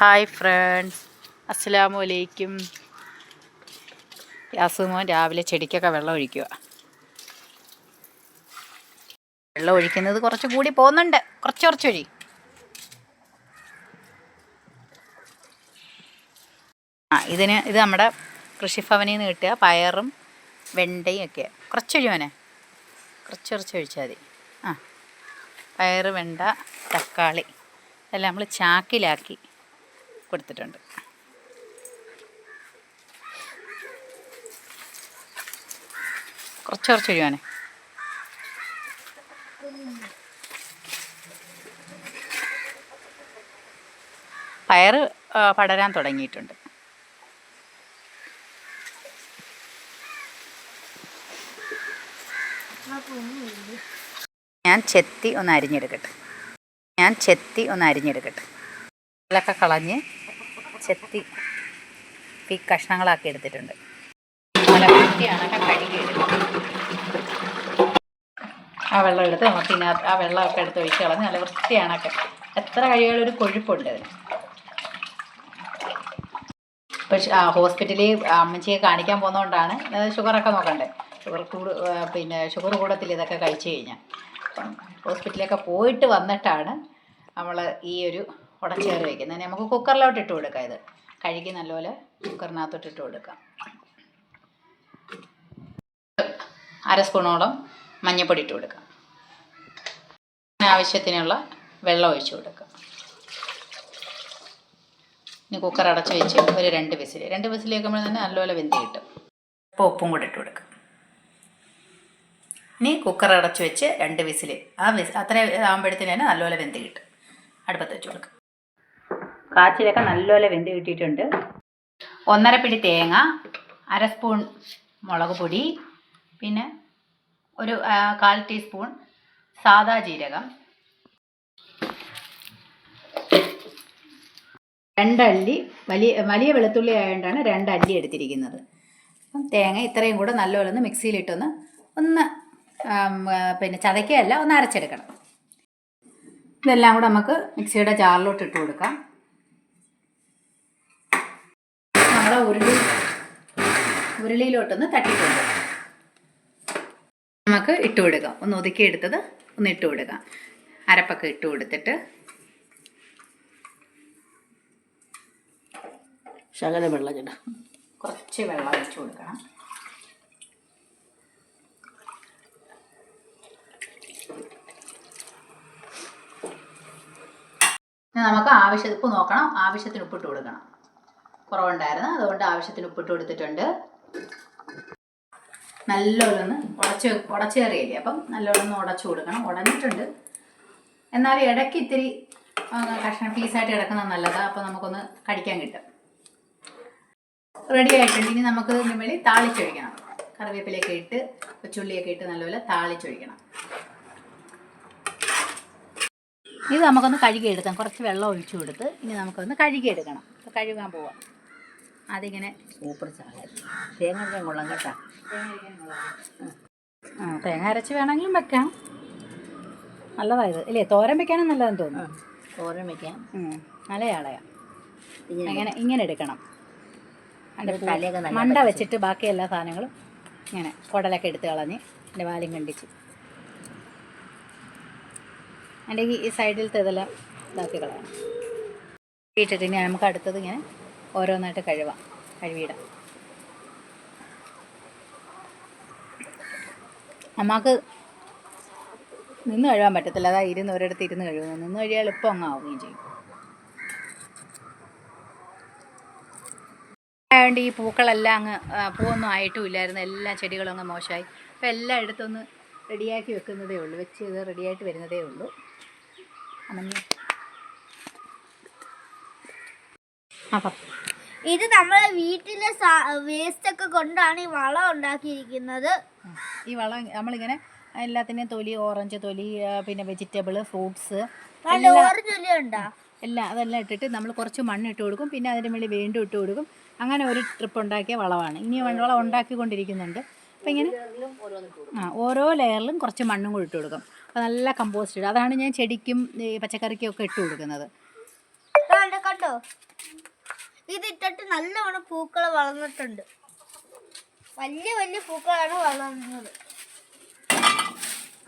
Hi friends. അസ്സലാമു അലൈക്കും യാസുമോൻ രാവിലെ ചെടിക്കൊക്കെ വെള്ളം ഒഴിക്കുക വെള്ളം ഒഴിക്കുന്നത് കുറച്ച് കൂടി പോകുന്നുണ്ട്. കുറച്ച് കുറച്ച് ഒഴി. ആ ഇതിന് ഇത് നമ്മുടെ കൃഷിഭവനിൽ നിന്ന് കിട്ടുക പയറും വെണ്ടയും ഒക്കെ. കുറച്ച് ഒഴിവനെ കുറച്ച് കുറച്ച് ഒഴിച്ചാൽ മതി. ആ പയർ വെണ്ട തക്കാളി. എല്ലാം നമ്മൾ ചാക്കിലാക്കി. കൊടുത്തിട്ടുണ്ട്. കുറച്ച് കുറച്ച് ഒഴിവാനെ പയർ പടരാൻ തുടങ്ങിയിട്ടുണ്ട്. ഞാൻ ചെത്തി ഒന്ന് അരിഞ്ഞെടുക്കട്ടെ. ഞാൻ ചെത്തി ഒന്ന് അരിഞ്ഞെടുക്കട്ടെ. ഇതിലൊക്കെ കളഞ്ഞ് ചെത്തി ഈ കഷ്ണങ്ങളാക്കി എടുത്തിട്ടുണ്ട്. ആ വെള്ളം എടുത്ത് നമുക്ക് ഇതിനകത്ത് ആ വെള്ളമൊക്കെ എടുത്ത് ഒഴിച്ച് കളഞ്ഞ് നല്ല വൃത്തിയാണൊക്കെ. എത്ര കഴിയുകളും ഒരു കൊഴുപ്പുണ്ട് അതിന്. ആ ഹോസ്പിറ്റലിൽ അമ്മച്ചിയെ കാണിക്കാൻ പോകുന്നതുകൊണ്ടാണ് ഷുഗറൊക്കെ നോക്കണ്ടേ? ഷുഗർ കൂട് പിന്നെ ഷുഗർ കൂടത്തിൽ ഇതൊക്കെ കഴിച്ചു കഴിഞ്ഞാൽ അപ്പം ഹോസ്പിറ്റലിലൊക്കെ പോയിട്ട് വന്നിട്ടാണ് നമ്മൾ ഈ ഒരു ഉടച്ചേറ് വയ്ക്കുന്നത് ഇനി നമുക്ക് കുക്കറിലോട്ട് ഇട്ട് കൊടുക്കാം ഇത്. കഴുകി നല്ലപോലെ കുക്കറിനകത്തോട്ട് ഇട്ട് കൊടുക്കാം. അര സ്പൂണോളം മഞ്ഞൾപ്പൊടി ഇട്ട് കൊടുക്കാം. ആവശ്യത്തിനുള്ള വെള്ളം ഒഴിച്ചു കൊടുക്കാം. ഇനി കുക്കർ അടച്ച് വെച്ച് ഒരു രണ്ട് വിസിൽ രണ്ട് വിസിൽ കേൾക്കുമ്പോൾ തന്നെ നല്ലപോലെ വെന്തി കിട്ടും. അപ്പോൾ ഉപ്പും കൂടി ഇട്ട് കൊടുക്കാം. ഇനി കുക്കർ അടച്ച് വെച്ച് രണ്ട് വിസിൽ ആ വിസ് അത്ര ആകുമ്പോഴത്തേന് തന്നെ നല്ലപോലെ വെന്തി കിട്ടും. അടുപ്പത്ത് വെച്ച് കൊടുക്കാം. കാച്ചിലൊക്കെ നല്ലപോലെ വെന്ത് കിട്ടിയിട്ടുണ്ട്. ഒന്നര പിടി തേങ്ങ അര സ്പൂൺ മുളക് പൊടി പിന്നെ ഒരു കാൽ ടീസ്പൂൺ സാദാ ജീരകം. രണ്ടല്ലി വലിയ വലിയ വെളുത്തുള്ളി ആയതുകൊണ്ടാണ് രണ്ടല്ലി എടുത്തിരിക്കുന്നത്. അപ്പം തേങ്ങ ഇത്രയും കൂടെ നല്ലപോലെ ഒന്ന് മിക്സിയിലിട്ടൊന്ന് ഒന്ന് പിന്നെ ചതയ്ക്കുകയല്ല ഒന്ന് അരച്ചെടുക്കണം. ഇതെല്ലാം കൂടെ നമുക്ക് മിക്സിയുടെ ജാറിലോട്ട് ഇട്ട് കൊടുക്കാം. നമ്മുടെ ഉരുളി ഉരുളിയിലോട്ടൊന്ന് തട്ടിക്കൊണ്ട് നമുക്ക് ഇട്ട് കൊടുക്കാം. ഒന്ന് ഒതുക്കി എടുത്തത് ഒന്ന് ഇട്ട് കൊടുക്കാം. അരപ്പൊക്കെ ഇട്ട് കൊടുത്തിട്ട് ശകല വെള്ളം ചേട്ടാ കുറച്ച് വെള്ളം ഒഴിച്ച് കൊടുക്കണം. നമുക്ക് ആവശ്യം ഉപ്പ് നോക്കണം. ആവശ്യത്തിന് ഉപ്പിട്ട് കൊടുക്കണം. കുറവുണ്ടായിരുന്നു. അതുകൊണ്ട് ആവശ്യത്തിന് ഉപ്പിട്ട് കൊടുത്തിട്ടുണ്ട്. നല്ലോണം ഉടച്ച് ഉടച്ചേറിയില്ലേ? അപ്പം നല്ലോണം ഉടച്ചു കൊടുക്കണം. ഉടഞ്ഞിട്ടുണ്ട്. എന്നാലും ഇടയ്ക്ക് ഇത്തിരി കഷ്ണം പീസായിട്ട് കിടക്കുന്നത് നല്ലതാണ് അപ്പോൾ നമുക്കൊന്ന് കടിക്കാൻ കിട്ടും. റെഡി ആയിട്ടുണ്ട്. ഇനി നമുക്ക് ഇതിന് വേണ്ടി താളിച്ചൊഴിക്കണം. കറിവേപ്പിലയൊക്കെ ഇട്ട് കൊച്ചുള്ളിയൊക്കെ ഇട്ട് നല്ലപോലെ താളിച്ചൊഴിക്കണം. ഇത് നമുക്കൊന്ന് കഴുകിയെടുക്കാം. കുറച്ച് വെള്ളം ഒഴിച്ചു കൊടുത്ത് ഇനി നമുക്കൊന്ന് കഴുകിയെടുക്കണം. കഴുകാൻ പോവാം. അതിങ്ങനെ സൂപ്പർ ചായ. തേങ്ങ അരക്കാൻ കൊള്ളാം കേട്ടാ. ആ തേങ്ങ അരച്ച് വേണമെങ്കിലും വെക്കാം. നല്ലതായത്. ഇല്ലേ തോരൻ വെക്കാനും നല്ലതെന്ന് തോന്നുന്നു. തോരൻ വെക്കാം. നല്ലയാളയാ ഇങ്ങനെ ഇങ്ങനെ എടുക്കണം. മണ്ട വെച്ചിട്ട് ബാക്കി എല്ലാ സാധനങ്ങളും ഇങ്ങനെ കുടലൊക്കെ എടുത്ത് കളഞ്ഞ് എന്റെ വാലും കണ്ടിച്ച്. അല്ലെങ്കിൽ ഈ സൈഡിലത്തെ ഇതെല്ലാം ഇതാക്കി കളയണം. ഇട്ടിട്ട് ഇനി നമുക്ക് അടുത്തത് ഇങ്ങനെ ഓരോന്നായിട്ട് കഴുകാം കഴുകിയിടാം. അമ്മയ്ക്ക് നിന്ന് കഴുകാൻ പറ്റത്തില്ല അതാ ഇരുന്ന് ഒരിടത്ത് ഇരുന്ന് കഴുകുന്നു നിന്ന് കഴിയാൽ എളുപ്പം അങ്ങ് ആവുകയും ചെയ്യും. ആയതുകൊണ്ട് ഈ പൂക്കളെല്ലാം അങ്ങ് പൂവൊന്നും ആയിട്ടും ഇല്ലായിരുന്നു. എല്ലാ ചെടികളും അങ്ങ് മോശമായി. അപ്പോൾ എല്ലാം എടുത്തൊന്ന് റെഡിയാക്കി വെക്കുന്നതേ ഉള്ളൂ. വെച്ച് ഇത് റെഡിയായിട്ട് വരുന്നതേ ഉള്ളൂ. അനന്യ അപ്പം ഇത് നമ്മളെ വീട്ടിലെ വേസ്റ്റ് ഒക്കെ കൊണ്ടാണ് ഈ വളം ഉണ്ടാക്കിയിരിക്കുന്നത്. ഈ വളം നമ്മളിങ്ങനെ എല്ലാത്തിന്റെയും തൊലി ഓറഞ്ച് തൊലി പിന്നെ വെജിറ്റബിൾ ഫ്രൂട്ട്സ് എല്ലാം അതെല്ലാം ഇട്ടിട്ട് നമ്മൾ കുറച്ച് മണ്ണ് ഇട്ട് കൊടുക്കും. പിന്നെ അതിന് വേണ്ടി വീണ്ടും ഇട്ട് കൊടുക്കും. അങ്ങനെ ഒരു ട്രിപ്പ് ഉണ്ടാക്കിയ വളമാണ്. ഇനി വളം ഉണ്ടാക്കിക്കൊണ്ടിരിക്കുന്നുണ്ട്. അപ്പം ഇങ്ങനെ ആ ഓരോ ലെയറിലും കുറച്ച് മണ്ണും കൂടി ഇട്ട് കൊടുക്കും. അപ്പോൾ നല്ല കമ്പോസ്റ്റ് ഇടും. അതാണ് ഞാൻ ചെടിക്കും ഈ പച്ചക്കറിക്കും ഒക്കെ ഇട്ട് കൊടുക്കുന്നത്. കണ്ടോ? ഇതിട്ടിട്ട് നല്ലവണ്ണം പൂക്കൾ വളർന്നിട്ടുണ്ട്. വലിയ വലിയ പൂക്കളാണ് വളർന്നത്.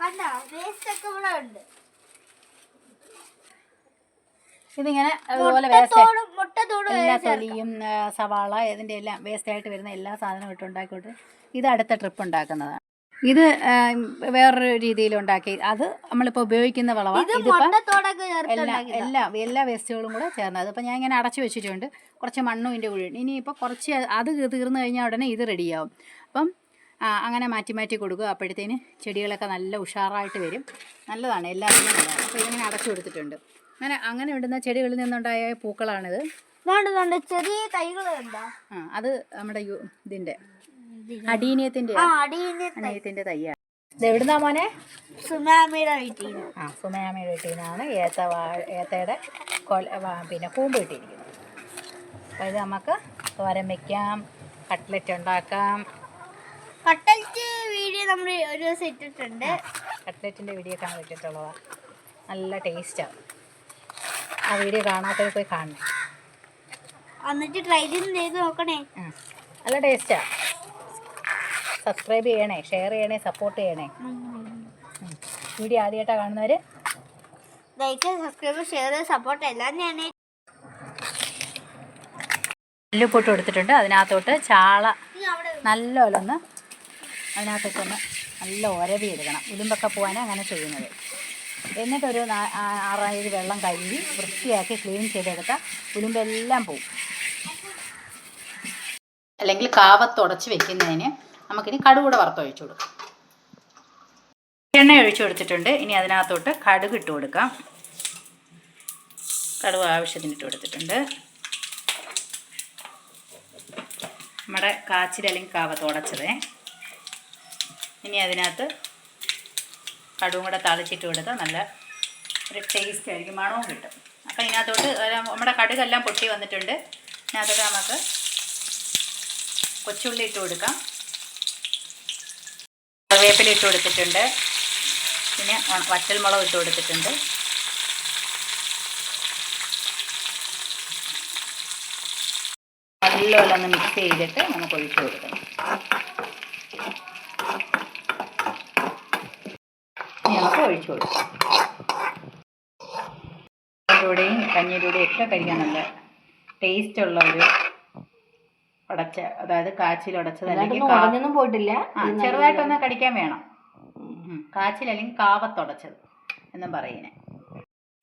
കണ്ട? വേസ്റ്റ് ഒക്കെ ഇവിടെ ഉണ്ട്. ഇതിങ്ങനെ അതുപോലെ വേസ്റ്റ് എല്ലാ തൊലിയും സവാള ഇതിന്റെ എല്ലാം വേസ്റ്റ് ആയിട്ട് വരുന്ന എല്ലാ സാധനവും ഇട്ട് ഉണ്ടാക്കിയിട്ട് ഇത് അടുത്ത ട്രിപ്പ് ഉണ്ടാക്കുന്നതാണ്. ഇത് വേറൊരു രീതിയിൽ ഉണ്ടാക്കി അത് നമ്മളിപ്പോൾ ഉപയോഗിക്കുന്ന വളവാണ് എല്ലാ. എല്ലാ എല്ലാ വേസ്റ്റുകളും കൂടെ ചേർന്നത് അപ്പോൾ ഞാൻ ഇങ്ങനെ അടച്ചു വെച്ചിട്ടുണ്ട്. കുറച്ച് മണ്ണും ഇതിന്റെ കൂടെ ഇനിയിപ്പോൾ കുറച്ച് അത് തീർന്നു കഴിഞ്ഞാൽ ഉടനെ ഇത് റെഡിയാവും. അപ്പം അങ്ങനെ മാറ്റി മാറ്റി കൊടുക്കുക. അപ്പോഴത്തേന് ചെടികളൊക്കെ നല്ല ഉഷാറായിട്ട് വരും. നല്ലതാണ്. എല്ലാവരും നല്ലതാണ്. അപ്പോൾ ഇതിങ്ങനെ അടച്ചു കൊടുത്തിട്ടുണ്ട്. അങ്ങനെ അങ്ങനെ ഇടുന്ന ചെടികളിൽ നിന്നുണ്ടായ പൂക്കളാണിത്. ചെറിയ തൈകൾ ആ അത് നമ്മുടെ ഇതിന്റെ. ഇതിന്റെ അടീനിയത്തിന്റെ ആ അടിയിന് തയ്യാണ് എവിടുന്നാ മോനെ? സുനാമിയുടെ വീട്ടിൽ നിന്ന് ആ സുമയാമയുടെ വീട്ടിൽ നിന്നാണ് ഏത്ത ഏത്തയുടെ കൊല പിന്നെ കൂമ്പ് കിട്ടിയിരിക്കുന്നത് അപ്പോൾ ഇത് നമുക്ക് തോരൻ വയ്ക്കാം കട്ട്ലറ്റ് ഉണ്ടാക്കാം. കട്ട്ലറ്റ് വീഡിയോ നമ്മൾ ഒരു ദിവസം ഇട്ടിട്ടുണ്ട്. കട്ട്ലറ്റിന്റെ വീഡിയോ കാണാൻ നമ്മൾ നല്ല ടേസ്റ്റാണ് ആ വീഡിയോ കാണാത്തവർ പോയി കാണണം. എന്നിട്ട് ട്രൈ ചെയ്ത് നോക്കണേ. നല്ല ടേസ്റ്റാണ് സബ്സ്ക്രൈബ് ചെയ്യണേ ഷെയർ ചെയ്യണേ സപ്പോർട്ട് ചെയ്യണേ. വീഡിയോ ആദ്യമായിട്ടാണ് കാണുന്നവർ ലൈക്ക് സബ്സ്ക്രൈബ് ഷെയർ സപ്പോർട്ട് എല്ലാം ഞാൻ എല്ലുപൊട്ട് കൊടുത്തിട്ടുണ്ട്. അതിനകത്തോട്ട് ചാള നല്ല പോലെ ഒന്ന് അതിനകത്തൊന്ന് നല്ല ഉരവി എടുക്കണം. ഉലുമ്പൊക്കെ പോകാൻ അങ്ങനെ ചെയ്യുന്നത്. എന്നിട്ടൊരു ആറായിരം വെള്ളം കഴുകി വൃത്തിയാക്കി ക്ലീൻ ചെയ്തെടുത്താൽ ഉലുമ്പെല്ലാം പോവും. അല്ലെങ്കിൽ കാവത്തുടച്ച് വെക്കുന്നതിന് നമുക്കിനി കടുകൂടെ വറുത്തൊഴിച്ചു കൊടുക്കാം. എണ്ണ ഒഴിച്ചു കൊടുത്തിട്ടുണ്ട്. ഇനി അതിനകത്തോട്ട് കടുക് ഇട്ട് കൊടുക്കാം. കടുക് ആവശ്യത്തിന് ഇട്ട് കൊടുത്തിട്ടുണ്ട്. നമ്മുടെ കാച്ചിൽ അല്ലെങ്കിൽ കാവ തുടച്ചതേ. ഇനി അതിനകത്ത് കടുവും കൂടെ തളിച്ചിട്ട് കൊടുത്താൽ നല്ല ഒരു ടേസ്റ്റ് ആയിരിക്കും മണവും കിട്ടും. അപ്പം ഇതിനകത്തോട്ട് നമ്മുടെ കടുകെല്ലാം പൊട്ടി വന്നിട്ടുണ്ട്. ഇതിനകത്തോട്ട് നമുക്ക് കൊച്ചുള്ളി ഇട്ട് കൊടുക്കാം. കറിവേപ്പില ഇട്ട് കൊടുത്തിട്ടുണ്ട്. പിന്നെ വറ്റൽമുളക് ഇട്ട് കൊടുത്തിട്ടുണ്ട്. നല്ലപോലെ ഒന്ന് മിക്സ് ചെയ്തിട്ട് നമുക്ക് ഒഴിച്ചു കൊടുക്കണം നമുക്ക് ഒഴിച്ചു കൊടുക്കാം. ചോറിന്റെയും കഞ്ഞിയിലൂടെയും ഒക്കെ കഴിക്കാൻ നല്ല ടേസ്റ്റുള്ള ഒരു ഉടച്ച അതായത് കാച്ചിൽ ഉടച്ചത് അല്ലെങ്കിൽ ഉടഞ്ഞൊന്നും പോയിട്ടില്ല. ചെറുതായിട്ടൊന്ന് കടിക്കാൻ വേണം. കാച്ചിൽ അല്ലെങ്കിൽ കാവത്തുടച്ചത് എന്നും പറയുന്നത്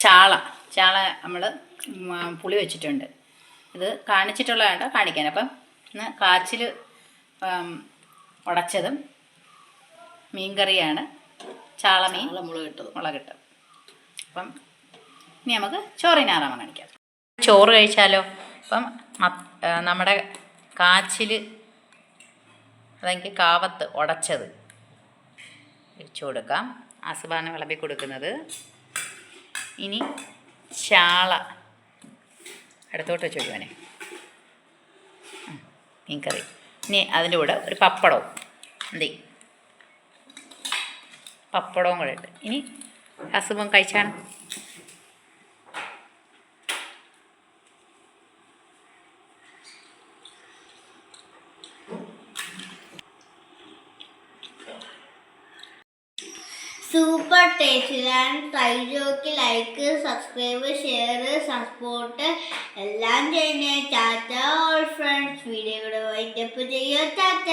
ചാള ചാള നമ്മൾ പുളി വെച്ചിട്ടുണ്ട്. ഇത് കാണിച്ചിട്ടുള്ളതാണ് കാണിക്കാൻ. അപ്പം ഇന്ന് കാച്ചിൽ ഉടച്ചതും മീൻകറിയാണ്. ചാള മീൻ മുളക് ഇട്ടത് മുളകിട്ട് അപ്പം ഇനി നമുക്ക് ചോറിനാറാമ കാണിക്കാം ചോറ് കഴിച്ചാലോ? അപ്പം നമ്മുടെ കാച്ചിൽ അതെങ്കിൽ കാവത്ത് ഉടച്ചത്. വെച്ച് കൊടുക്കാം. ആസുബാന വിളമ്പി കൊടുക്കുന്നത്. ഇനി ചാള അടുത്തോട്ട് വെച്ച് കൊടുക്കാനെ മീൻകറി. ഇനി അതിന്റെ കൂടെ ഒരു പപ്പടവും. എന്തി പപ്പടവും കൂടെ ഇട്ട്. ഇനി അസുഖം കഴിച്ചാണ്? സൂപ്പർ ടേസ്റ്റിലാണ് ട്രൈ ചെയ്തൊക്കെ ലൈക്ക് സബ്സ്ക്രൈബ് ഷെയർ സപ്പോർട്ട് എല്ലാം ചെയ്യണേ. Tata all friends. വീഡിയോ ഇവിടെ വൈൻഡപ്പ് ചെയ്യുക.